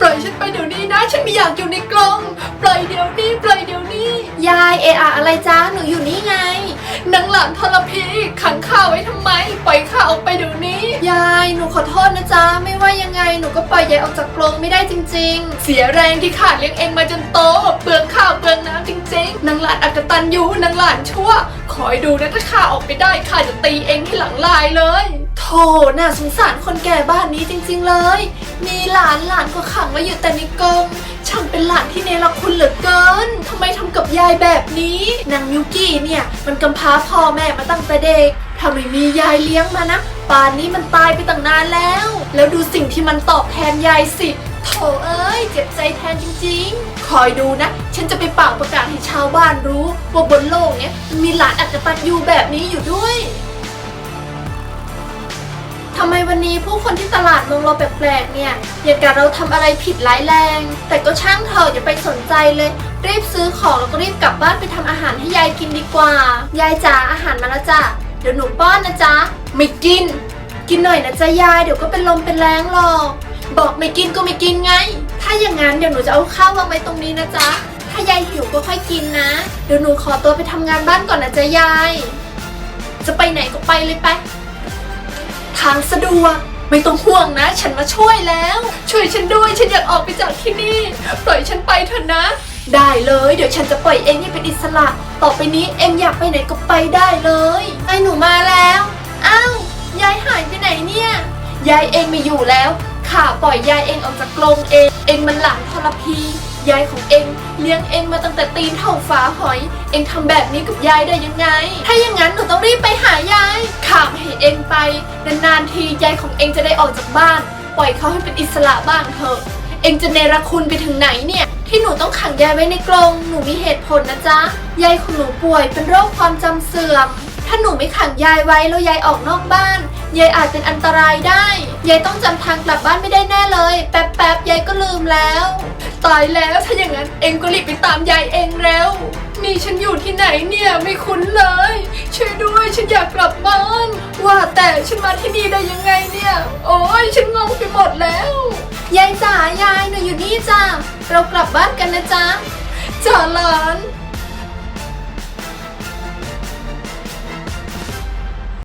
ปล่อยฉันไปเดี๋ยวนี้นะ ฉันไม่อยากอยู่ในกรงปล่อยเดี๋ยวนี้ ปล่อยเดี๋ยวนี้ ยายเอะอะอะไรจ้าหนูอยู่นี่ไง นางหลานทรพีขังข้าไว้ทำไม ปล่อยข้าออกไปเดี๋ยวนี้ ยายหนูขอโทษนะจ๊ะไม่ว่ายังไงหนูก็ปล่อยยายออกจากกรงไม่ได้จริงเสียแรงที่ข้าเลี้ยงเองมาจนโตเปลืองข้าวเปลืองน้ำจริง ๆนางหลานอักตันยูนางหลานชั่วคอยดูนะถ้าข้าออกไปได้ข้าจะตีเองที่หลังลายเลยๆโธ่น่าสงสารคนแก่บ้านนี้จริง ๆ เลย มีหลานหลานก็ขังไว้อยู่แต่ในกรงช่างเป็นหลานที่เนรคุณเหลือเกินทำไมทำกับยายแบบนี้นางมิวกี้เนี่ยมันกำพร้าพ่อแม่มาตั้งแต่เด็กถ้าไม่มียายเลี้ยงมานะป่านนี้มันตายไปตั้งนานแล้ว แล้วดูสิ่งที่มันตอบแทนยายสิโถเอ้ยเจ็บใจแทนจริงๆ คอยดูนะ ฉันจะไปเป่าประกาศให้ชาวบ้านรู้ ว่าบนโลกเนี้ยมีหลานอักตันยูแบบนี้อยู่ด้วยำไมวันนี้ผู้คนที่ตลาดมองเราแปลกๆเนี่ยอย่างกับเราทำอะไรผิดร้ายแรง แต่ก็ช่างเถอะอย่าไปสนใจเลย รีบซื้อของแล้วก็รีบกลับบ้านไปทำอาหารให้ยายกินดีกว่า ยายจ๋าอาหารมาแล้วจ้ะเดี๋ยวหนูป้อนนะจ๊ะไม่กิน กินหน่อยนะจ๊ะยายเดี๋ยวก็เป็นลมเป็นแรงหรอกบอกไม่กินก็ไม่กินไง ถ้าอย่างนั้นเดี๋ยวหนูจะเอาข้าววางไว้ตรงนี้นะจ๊ะถ้ายายหิวก็ค่อยกินนะ เดี๋ยวหนูขอตัวไปทำงานบ้านก่อนนะจ๊ะยาย จะไปไหนก็ไปเลยไป ทางสะดวก ไม่ต้องห่วงนะ ฉันมาช่วยแล้ว ช่วยฉันด้วย ฉันอยากออกไปจากที่นี่ ปล่อยฉันไปเถอะนะ ได้เลย เดี๋ยวฉันจะปล่อยเองให้เป็นอิสระ ต่อไปนี้เองอยากไปไหนก็ไปได้เลยไอ้หนูมาแล้วอ้าวยายหายไปไหนเนี่ย ยายเองไม่อยู่แล้วข้าปล่อยยายเองออกจากกรงเอง เองมันหลานทรพียายของเองเลี้ยงเองมาตั้งแต่ตีนเท่าฟ้าหอย เองทำแบบนี้กับยายได้ยังไง ถ้าอย่างนั้นหนูต้องรีบไปหายายข้าไม่ให้ เองไป นานๆทียายของเองจะได้ออกจากบ้าน ปล่อยเขาให้เป็นอิสระบ้างเถอะ เองจะเนรคุณไปถึงไหนเนี่ย ที่หนูต้องขังยายไว้ในกรงหนูมีเหตุผลนะจ๊ะ ยายของหนูป่วยเป็นโรคความจำเสื่อม ถ้าหนูไม่ขังยายไว้แล้วยายออกนอกบ้าน ยายอาจเป็นอันตรายได้ ยายต้องจำทางกลับบ้านไม่ได้แน่เลย แป๊บๆยายก็ลืมแล้วตายแล้วถ้าอย่างนั้นเองก็รีบไปตามยายเองแล้ว นี่ฉันอยู่ที่ไหนเนี่ยไม่คุ้นเลย ช่วยด้วยฉันอยากกลับบ้าน ฉันมาที่นี่ได้ยังไงเนี่ย โอ้ยฉันงงไปหมดแล้ว ยายจ๋ายายหนูอยู่นี่จ้าเรากลับบ้านกันนะจ๊ะจ่าหลาน